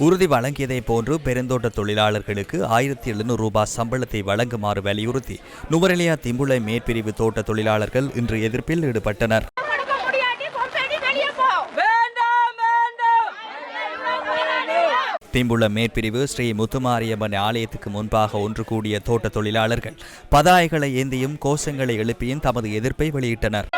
உறுதி வழங்கியதைப் போன்று பெருந்தோட்ட தொழிலாளர்களுக்கு ஆயிரத்தி எழுநூறு ரூபாய் சம்பளத்தை வழங்குமாறு வலியுறுத்தி நுவரெலியா திம்புளை மேற்பிரிவு தோட்ட தொழிலாளர்கள் இன்று எதிர்ப்பில் ஈடுபட்டனர். கொடுக்க திம்புள மேற்பிரிவு ஸ்ரீ முத்துமாரியம்மன் ஆலயத்துக்கு முன்பாக ஒன்று கூடிய தோட்ட தொழிலாளர்கள் பதாய்களை ஏந்தியும் கோஷங்களை எழுப்பியும் தமது எதிர்ப்பை வெளியிட்டனர்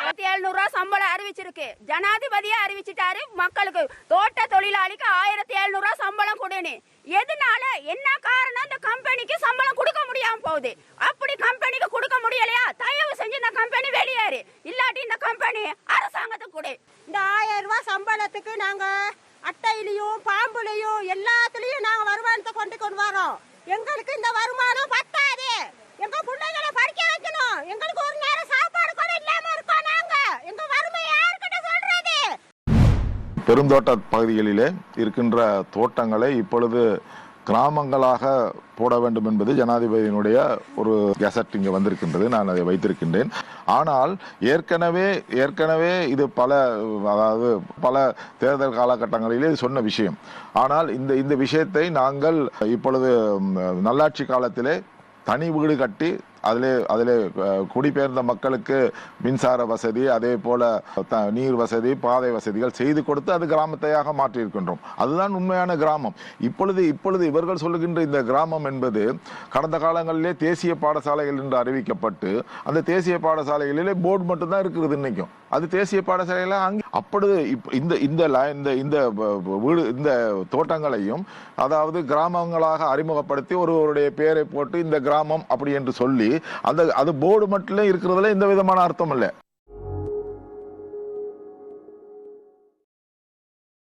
ஆயிரத்தி எழுநூறு ரூபாய் சம்பளம் அறிவிச்சிருக்கு. ஜனாதிபதியே அறிவிச்சிட்டாரு மக்களுக்கு. தோட்ட தொழிலாளிக்கு ஆயிரத்தி எழுநூறு சம்பளம் கொடுன்னு. எதனால? என்ன காரணம்? இந்த கம்பெனிக்கு சம்பளம் கொடுக்க முடியாம போகுது. அப்படி கம்பெனிக்கு கொடுக்க முடியலையா? தயவு செஞ்சு இந்த கம்பெனி வெளியேறு. இல்லாட்டி இந்த கம்பெனி அரசாங்கத்துக்கு கொடு. இந்த ஆயிரம் ரூபாய் சம்பளத்துக்கு நாங்க அட்டையிலையும் பாம்புலையும் எல்லாத்துலயும் நாங்க வருமானத்தை கொண்டு கொண்டு வரோம் எங்களுக்கு இந்த வருமானம் பத்தாது. பெருந்தோட்ட பகுதிகளிலே இருக்கின்ற தோட்டங்களை இப்பொழுது கிராமங்களாக போட வேண்டும் என்பது ஜனாதிபதியினுடைய ஒரு கெசட் இங்கே வந்திருக்கின்றது. நான் அதை வைத்திருக்கின்றேன். ஆனால் ஏற்கனவே ஏற்கனவே இது பல அதாவது பல தேர்தல் காலகட்டங்களிலே இது சொன்ன விஷயம். ஆனால் இந்த இந்த விஷயத்தை நாங்கள் இப்பொழுது நல்லாட்சி காலத்திலே தனி வீடு கட்டி அதிலே அதிலே குடிபெயர்ந்த மக்களுக்கு மின்சார வசதி அதே போல த- நீர் வசதி பாதை வசதிகள் செய்து கொடுத்து அது கிராமத்தையாக மாற்றி இருக்கின்றோம் அதுதான் உண்மையான கிராமம். இப்பொழுது இப்பொழுது இவர்கள் சொல்லுகின்ற இந்த கிராமம் என்பது கடந்த காலங்களிலே தேசிய பாடசாலைகள் என்று அறிவிக்கப்பட்டு அந்த தேசிய பாடசாலைகளிலே போர்டு மட்டும்தான் இருக்கிறது இன்னைக்கும் அது தேசிய பாடசாலையில் அங்கே அப்பொழுது இப் இந்த இந்த இந்த இந்த வீடு இந்த தோட்டங்களையும் அதாவது கிராமங்களாக அறிமுகப்படுத்தி ஒருவருடைய பெயரை போட்டு இந்த கிராமம் அப்படி என்று சொல்லி அந்த அது போர்டு மட்டும் இருக்கிறதுல எந்த விதமான அர்த்தம் இல்லை.